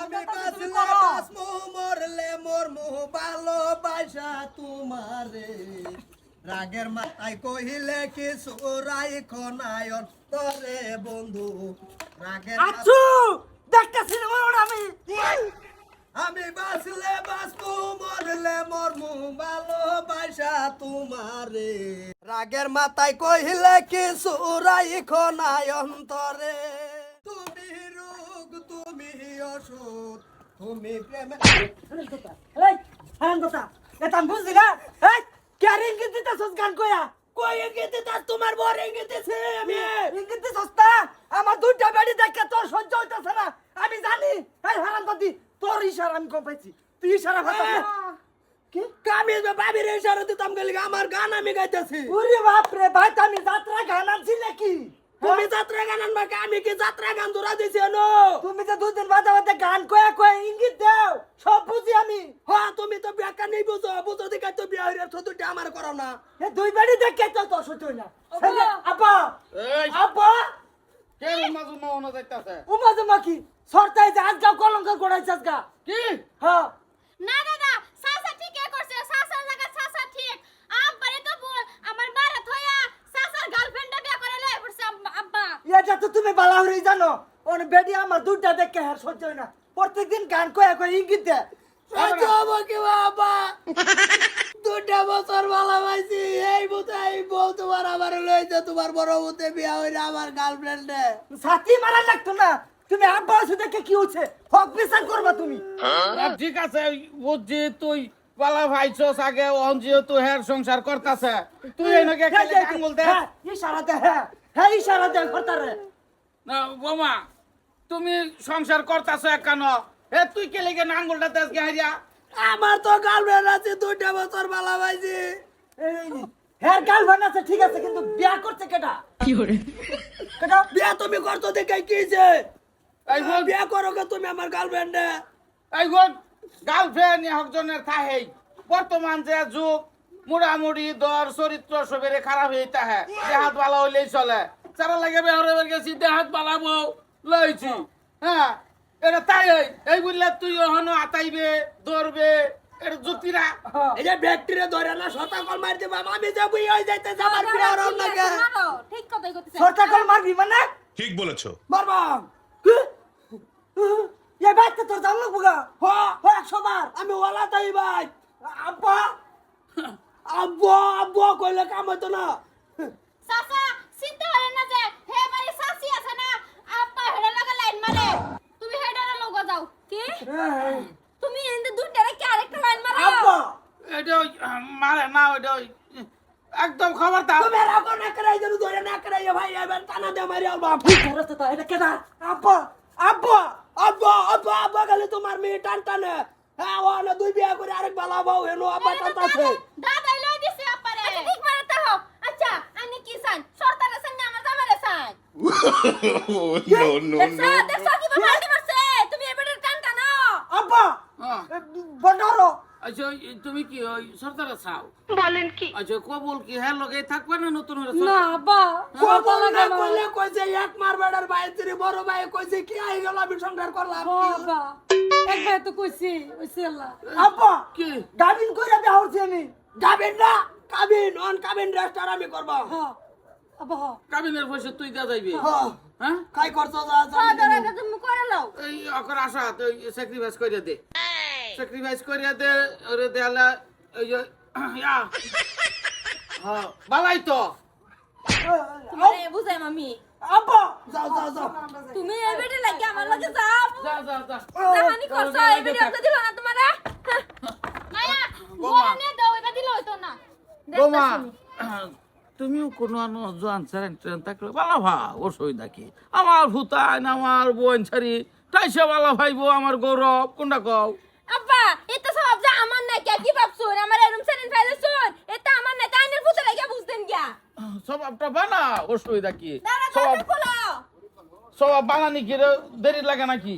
আমি করো। বাঁচমু মরলে মরমু ভালোবাসা তোমারে। রাগের মাথায় কহিলে কিছু রাইখো নায়ন তরে বন্ধু। রাগের আচ্ছু দেখতেছি ওর আমি। আমি বাঁচলে বাঁচমু মরলে মরমু ভালোবাসা তোমারে। রাগের মাথায় কহিলে কিছু রাইখো নায়ন তরে। তুমি অসুখ তুমি প্রেমে এই এটা বুঝলি না? এই কে ইঙ্গিত দিতেছস গান কয়া কই এঙ্গে দিতাস তোমার বর দিছে আমি। ইঙ্গিত দিছস আমার দুইটা বেড়ি দেখে তোর সহ্য হইতেছে না। আমি জানি। এই হারাম দাদি তোর ইশারা আমি কম পাইছি। তুই ইশারা ভাতা কি? কামি বাবির ইশারা দিতাম গেলি আমার গান আমি গাইতেছি। ওরে বাপ রে ভাই তুমি যাত্রা গান আনছি নাকি? তুমি যাত্রা গান আনবা আমি কি যাত্রা গান দৌড়া দিছি নো তুমি যে দুদিন বাদে বাদে গান কয়া কয়া ইঙ্গিত দাও সব বুঝি আমি। হ্যাঁ তুমি তো ব্যাখ্যা নেই বুঝো। বুঝো দিকে তো বিয়া হইরে থতুটি আমার করো না। এ দুই বেড়ি দেখে তো তোর সহ্য না এই আব্বা। কে মাজু মাওনা যাইতাছে? উমা জমা কি? সরতাই যে আজগা কলঙ্ক করাইছে আজগা কি? হ্যাঁ। না দাদা সাসা ঠিকই করছে সাসার লাগা সাসা ঠিক আব্বারে তো বল আমার বারাত হইয়া সাসার গার্লফ্রেন্ডে বিয়ে করে লয় পড়ছে আব্বা- আব্বা এটা তো তুমি বালা হরি জানো। ওর বেডি আমার দুইটা দেখে হ্যাঁ সহ্য হয় না। প্রত্যেকদিন গান কয়া কয়া ইঙ্গিত দে সহ্য কি বাবা দুটা বছর ভালো পাইছি। এই বুতে এই বউ তোমার আমার লইছে তোমার বড় বুতে বিয়া হইরে আমার গার্লফ্রেন্ডে সাথী মারা লাগতো না। তুমি আব্বা দেখে কি হচ্ছে হক বিচার করবা তুমি। ঠিক আছে বুঝছি তুই পালা ভাইছস আগে ওহন যেহেতু হের সংসার করতাছে তুই এনেকে হ্যাঁ, খেলে আঙ্গুল দে হ্যাঁ, হ্যাঁ। হ্যাঁ ইশারাতে করতারে না বোমা তুমি সংসার করতাছ কেন। এ তুই কে লেগে না আঙ্গুলটা দেশ হারিয়া আমার তো গার্লফ্রেন্ড আছে দুটা বছর ভালো পাইছি হ্যাঁ গার্লফ্রেন্ড আছে ঠিক আছে কিন্তু বিয়া করছে কেটা? কি করে কেটা বিয়া তুমি করতো দেখে কিছে এই বল। বিয়া করো কে তুমি আমার গার্লফ্রেন্ডে এই গোন গার্লফ্রেন্ড হকজনের থাহেই। বর্তমান যে যুগ মুড়ামুড়ি দর চরিত্র সবেরে খারাপ হইতা হ্যাঁ দেহাত ভালো হইলেই চলে। সারা লাগে বেহরে বের গেছি দেহাত বালাবো লইছি হ্যাঁ এটা তাই এই এই বললে তুই ওহনো আতাইবে দৌড়বে এটা যুক্তি না এই যে ব্যাকটেরিয়া ধরে না শতাকল মার দিবা আমি যে বুই হই যাইতে আমার না কে মারো, ঠিক কথাই কইতেছে সরটা কল মারবি মানে ঠিক বলেছ। মারবা কি এ বাইতে তোর জানলো বুগা হ ও একশো বার আমি ওলা তাই ভাই আব্বা আব্বা কইলে কাম হইতো না। সাসা চিন্তা করেন না যে হে বাড়ি সাসি আছে না আব্বা হেডা লাগা লাইন মারে তুমি হেডারে লগা যাও। কি? তুমি এন্ড দুইটারে কি আরেকটা লাইন মারো আব্বা। এটা মারে না ওইটা ওই একদম খবরদার তুমি রাখো না করাই যেন ধরে না করাই ভাই এবার টানা দে মারি আলবা ধরে তো এটা কেডা আব্বা আব্বা আব্বা আব্বা আব্বা গেলে তোমার মেয়ে টান টানে। হ্যাঁ ও না দুই বিয়া করে আরেক বালা বউ হেনো আব্বা দিছে আপারে আচ্ছা ঠিক মারতে হো আচ্ছা আমি কি চাই সরতারে চাই না আমার জামারে চাই no, no, দেখছ কি মারতে মারছে তুমি এবারে টান টানো আব্বা হ্যাঁ। বন্ডারো আচ্ছা তুমি কি ওই সর্দারে চাও? বলেন কি? আচ্ছা কবুল কি? হ্যাঁ লগে থাকবে না নতুন না আব্বা। কবল না কইলে কইছে এক মার বেড়ার ভাই তুই বড় ভাই কইছে কি আই গেল আমি সংসার করলাম। বাবা একবার তো কইছি ওইছে আল্লাহ। আব্বা কি? গাবিন কইরা দেওয়া হচ্ছে আমি। যাবেন না কাবিন অন কাবিন রেস্টার আমি করব। হ্যাঁ হ্যাঁ। কাবিনের পয়সা তুই দা যাইবি? হ্যাঁ। হ্যাঁ? কাই করছ যা যা হ্যাঁ তুমি করে লও এই অকর আশা তুই স্যাক্রিফাইস করে দে। স্যাক্রিফাইস করে দে ওরে দেলা এই ইয়া। হ্যাঁ বালাই তো। তোমারে বুঝাই মামি। আব্বা। যাও যাও যাও। তুমি এবারে লাগি আমার লগে যাও। যা যা যা। জাহানি করছ এই ভিডিওটা দিল না তোমারে? মায়া বলে নে দাও এটা দিল হইতো না বোমা। তুমিও কোনো জোয়ান সারেন ট্রেন থাকলে ভালো ভা অসুবিধা কি আমার ভূতান আমার বোন ছাড়ি তাইসে ভালো ভাইবো আমার গৌরব কোনটা কও? আব্বা এটা সব যে আমার নাই কে ভাবছুন? আমার এরুম সেদিন ফাইলে শুন এটা আমার নাই তাইনের ফুতে লাগে বুঝতেন গিয়া। স্বভাবটা বানা অসুবিধা কি দাঁড়া খুলো। বানানি কি দেরি লাগে নাকি?